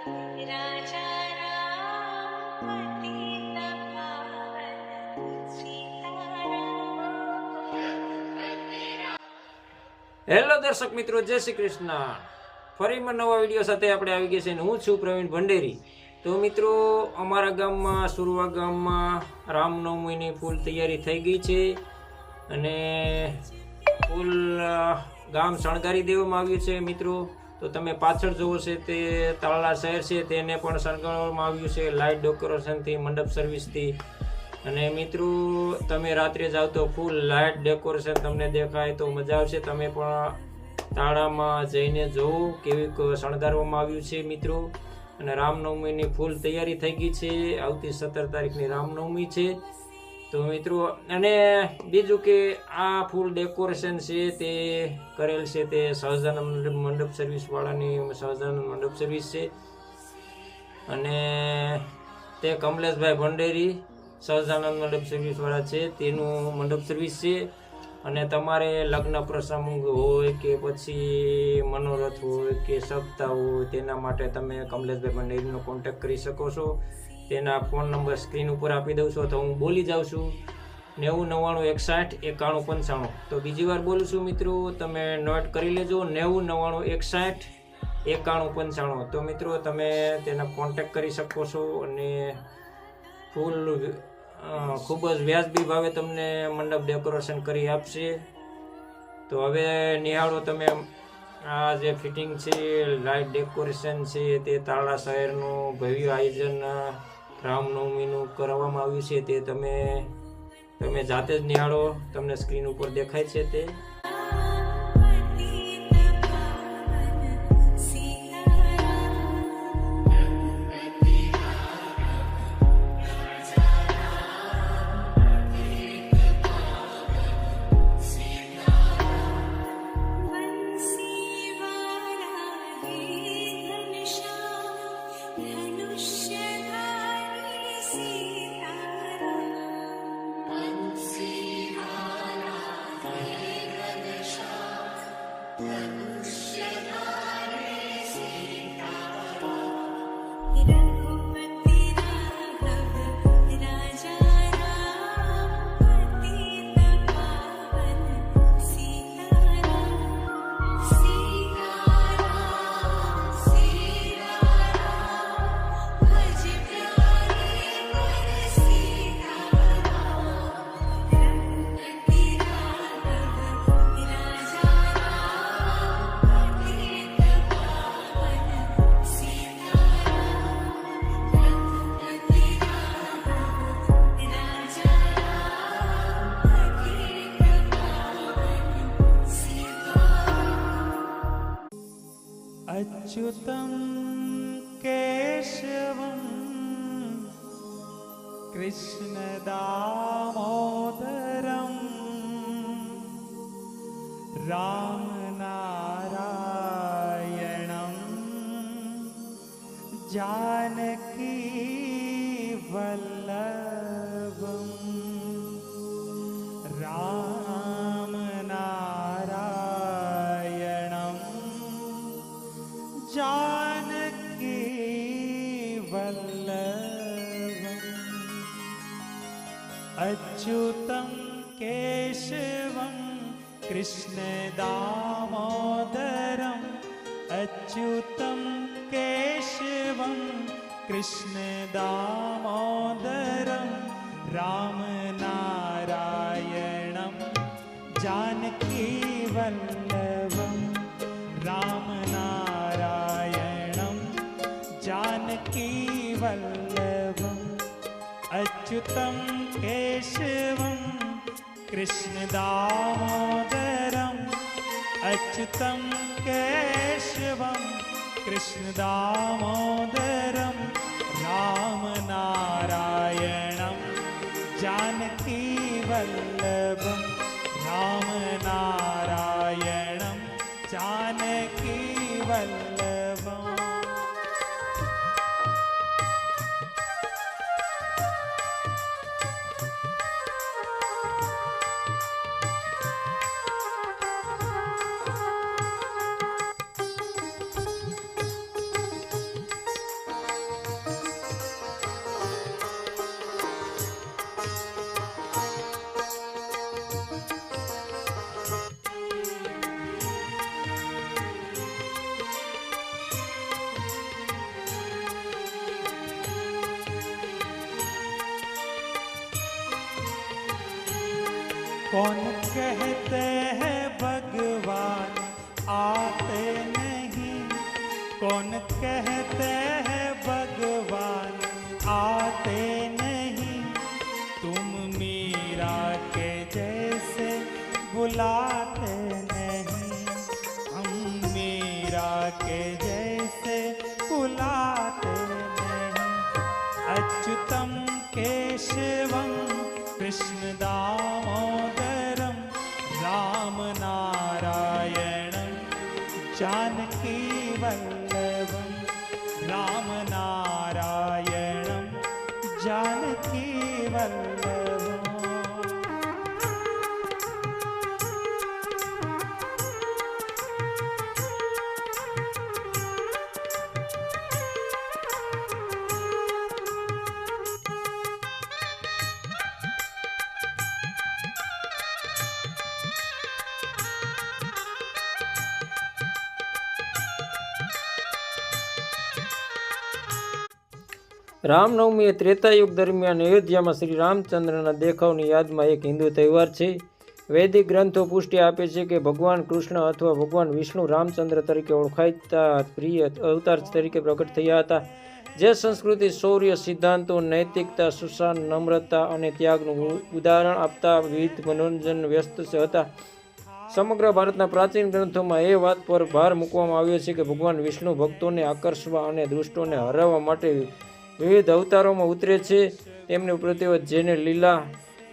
Hello દર્શક મિત્રો જય શ્રી કૃષ્ણ ફરીમાં નવા વીડિયો સાથે આપણે આવી ગયા છે અને હું છું પ્રવીણ ભંડેરી. તો મિત્રો, અમારા ગામમાં, સુરવા ગામમાં રામનવમીની ફૂલ તૈયારી થઈ ગઈ છે અને ફૂલ ગામ શણગારી દેવામાં આવ્યું છે મિત્રો. તો તમે પાછળ જુઓ છે તે તાળા શહેર છે, તેને પણ શણગારવામાં આવ્યું છે લાઇટ ડેકોરેશનથી મંડપ સર્વિસથી અને મિત્રો, તમે રાત્રે જાઓ તો ફૂલ લાઇટ ડેકોરેશન તમને દેખાય તો મજા આવશે. તમે પણ તાળામાં જઈને જોવો કેવી શણગારવામાં આવ્યું છે મિત્રો. અને રામનવમીની ફૂલ તૈયારી થઈ ગઈ છે. આવતી સત્તર તારીખની રામનવમી છે. તો મિત્રો, અને બીજું કે આ ફૂલ ડેકોરેશન છે તે કરેલ છે તે સહજાનંદ મંડપ સર્વિસ વાળાની સહજાનંદ મંડપ સર્વિસ છે. અને તે કમલેશભાઈ ભંડેરી સહજાનંદ મંડપ સર્વિસ વાળા છે, તેનું મંડપ સર્વિસ છે. અને તમારે લગ્ન પ્રસંગ હોય કે પછી મનોરથ હોય કે સપ્તાહ હોય, તેના માટે તમે કમલેશભાઈ ભંડેરીનો કોન્ટેક્ટ કરી શકો છો. તેના ફોન નંબર સ્ક્રીન ઉપર આપી દઉં છું. તો હું બોલી જાઉં છું. નેવું નવ્વાણું એકસાઠ એકાણું પંચાણું. તો બીજી વાર બોલું છું મિત્રો, તમે નોટ કરી લેજો. નેવું નવ્વાણું એકસાઠ એકાણું પંચાણું. તો મિત્રો, તમે તેના કોન્ટેક્ટ કરી શકો છો અને ફૂલ ખૂબ જ વ્યાજબી ભાવે તમને મંડપ ડેકોરેશન કરી આપશે. તો હવે નિહાળો તમે. આ જે ફિટિંગ છે લાઇટ ડેકોરેશન છે, તે તાળા શહેરનું ભવ્ય આયોજન રામનવમીનું કરવામાં આવ્યું છે તે તમે તમે જાતે જ નિહાળો, તમને સ્ક્રીન ઉપર દેખાય છે તે. પતિત केशवं कृष्णदामोदरं रामनारायणं जानकीवल्लभम् अच्युतं केशवं कृष्णदामोदरम् अच्युतं केशवं कृष्णदामोदरं रामनारायणं जानकीवल्लभं रामनारायणं जानकीवल्लभम् अच्युतं केशवं कृष्णदामोदरम् अच्युतं केशवं कृष्णदामोदरं रामनारायणं जानकीवल्लभं रामनारायणं कौन कहते हैं भगवान? आते नहीं। कौन कहते हैं भगवान? आते नहीं। तुम मीरा के जैसे बुलाते जानकीवल्लभं રામનવમી એ ત્રેતાયુગ દરમિયાન અયોધ્યામાં શ્રી રામચંદ્રના દેખાવની યાદમાં એક હિન્દુ તહેવાર છે. વૈદિક ગ્રંથો પુષ્ટિ આપે છે કે ભગવાન કૃષ્ણ અથવા ભગવાન વિષ્ણુ રામચંદ્ર તરીકે ઓળખાતા પ્રિય અવતાર તરીકે પ્રગટ થયા હતા. જે સંસ્કૃતિ, શૌર્ય, સિદ્ધાંતો, નૈતિકતા, સુશાન, નમ્રતા અને ત્યાગનું ઉદાહરણ આપતા વિવિધ મનોરંજન વ્યસ્ત હતા. સમગ્ર ભારતના પ્રાચીન ગ્રંથોમાં એ વાત પર ભાર મૂકવામાં આવ્યો છે કે ભગવાન વિષ્ણુ ભક્તોને આકર્ષવા અને દૃષ્ટોને હરાવવા માટે વિવિધ અવતારોમાં ઉતરે છે. તેમની પ્રત્યે જેને લીલા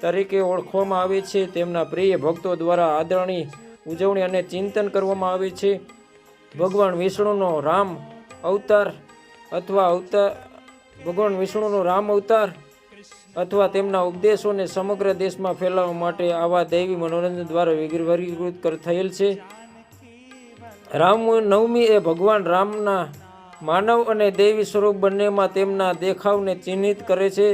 તરીકે ઓળખવામાં આવે છે, તેમના પ્રિય ભક્તો દ્વારા આદરણી ઉજવણી અને ચિંતન કરવામાં આવે છે. ભગવાન વિષ્ણુનો રામ અવતાર અથવા અવતાર, ભગવાન વિષ્ણુનો રામ અવતાર અથવા તેમના ઉપદેશોને સમગ્ર દેશમાં ફેલાવવા માટે આવા દૈવી મનોરંજન દ્વારા વર્ગીકૃત થયેલ છે. રામ નવમી એ ભગવાન રામના માનવ અને દૈવી સ્વરૂપ બંનેમાં તેમના દેખાવને ચિહ્નિત કરે છે,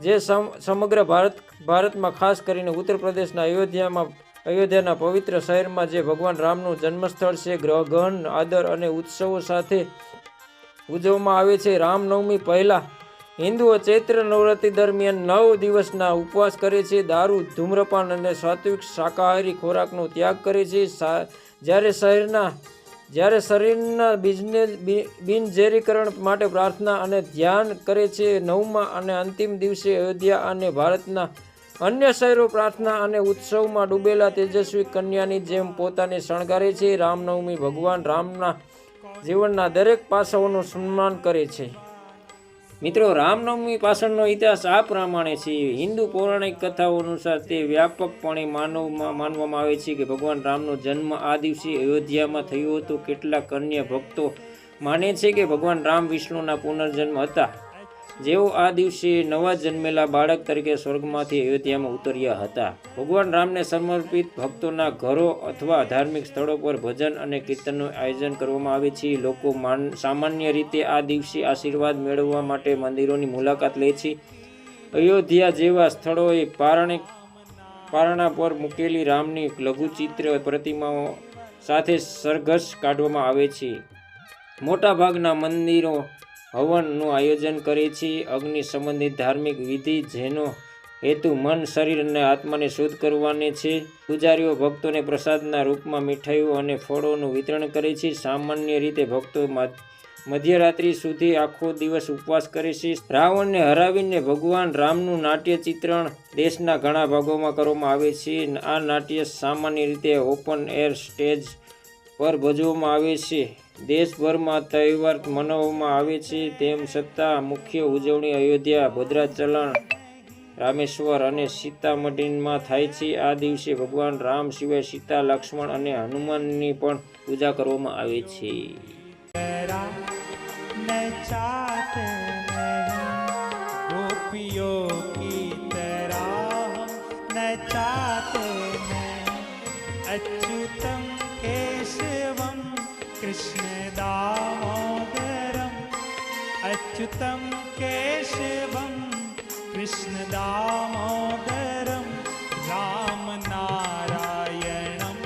જે સમ, સમગ્ર ભારત, ભારતમાં ખાસ કરીને ઉત્તર પ્રદેશના અયોધ્યામાં, અયોધ્યાના પવિત્ર શહેરમાં જે ભગવાન રામનું જન્મસ્થળ છે ગ્રહગહન આદર અને ઉત્સવો સાથે ઉજવવામાં આવે છે. રામનવમી પહેલાં હિન્દુઓ ચૈત્ર નવરાત્રિ દરમિયાન નવ દિવસના ઉપવાસ કરે છે, દારૂ, ધૂમ્રપાન અને સાત્વિક શાકાહારી ખોરાકનો ત્યાગ કરે છે. જ્યારે શહેરના જ્યારે શરીરના બીજને બિનઝેરીકરણ માટે પ્રાર્થના અને ધ્યાન કરે છે, નવમા અને અંતિમ દિવસે અયોધ્યા અને ભારતના અન્ય શહેરો પ્રાર્થના અને ઉત્સવમાં ડૂબેલા તેજસ્વી કન્યાની જેમ પોતાને શણગારે છે. રામનવમી ભગવાન રામના જીવનના દરેક પાસાઓનું સન્માન કરે છે. મિત્રો, રામનવમી પાછળનો ઇતિહાસ આ પ્રમાણે છે. હિન્દુ પૌરાણિક કથાઓ અનુસાર તે વ્યાપકપણે માનવમાં માનવામાં આવે છે કે ભગવાન રામનો જન્મ આ દિવસે અયોધ્યામાં થયો હતો. કેટલાક અન્ય ભક્તો માને છે કે ભગવાન રામ વિષ્ણુના પુનર્જન્મ હતા. જેઓ આ દિવસે નવા જન્મેલા બાળક તરીકે સ્વર્ગમાંથી અયોધ્યામાં ઉતર્યા હતા. ભગવાન રામને સમર્પિત ભક્તોના ઘરો અથવા ધાર્મિક સ્થળો પર ભજન અને કીર્તનનું આયોજન કરવામાં આવે છે. લોકો માન, સામાન્ય રીતે આ દિવસે આશીર્વાદ મેળવવા માટે મંદિરોની મુલાકાત લે છે. અયોધ્યા જેવા સ્થળોએ પારણિક પારણા પર મૂકેલી રામની લઘુચિત્ર પ્રતિમાઓ સાથે સરઘસ કાઢવામાં આવે છે. મોટાભાગના મંદિરો હવનનું આયોજન કરે છે અગ્નિ સંબંધિત ધાર્મિક વિધિ જેનો હેતુ મન, શરીર અને આત્માને શુદ્ધ કરવાને છે. પૂજારીઓ ભક્તોને પ્રસાદના રૂપમાં મીઠાઈઓ અને ફળોનું વિતરણ કરે છે. સામાન્ય રીતે ભક્તો મધ્યરાત્રિ સુધી આખો દિવસ ઉપવાસ કરે છે. રાવણને હરાવીને ભગવાન રામનું નાટ્ય ચિત્રણ દેશના ઘણા ભાગોમાં કરવામાં આવે છે. આ નાટ્ય સામાન્ય રીતે ઓપન એર સ્ટેજ પર ભજવવામાં આવે છે. દેશભરમાં તહેવાર મનાવવામાં આવે છે તેમ છતાં મુખ્ય ઉજવણી અયોધ્યા ભદ્રાચલણ રામેશ્વર અને સીતામઢીમાં થાય છે. આ દિવસે ભગવાન રામ સિવાય સીતા, લક્ષ્મણ અને હનુમાનની પણ પૂજા કરવામાં આવે છે. અચ્યુતમ अच्युतम केशवम कृष्ण दामोदरम राम नारायणम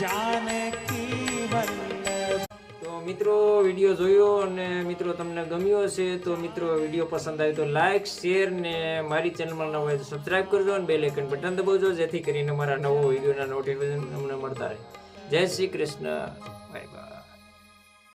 जानकी वल्लभ તો મિત્રો વિડીયો જોયો અને મિત્રો તમને ગમ્યો હશે તો મિત્રો વિડીયો પસંદ આવ્યો તો લાઈક શેર ને મારી ચેનલમાં નવા હોય તો સબસ્ક્રાઈબ કરજો અને બેલ આઇકન બટન દબાવજો જેથી કરીને મારા નવો વિડીયોના નોટિફિકેશન તમને મળતા રહે જય શ્રી કૃષ્ણ બાય બાય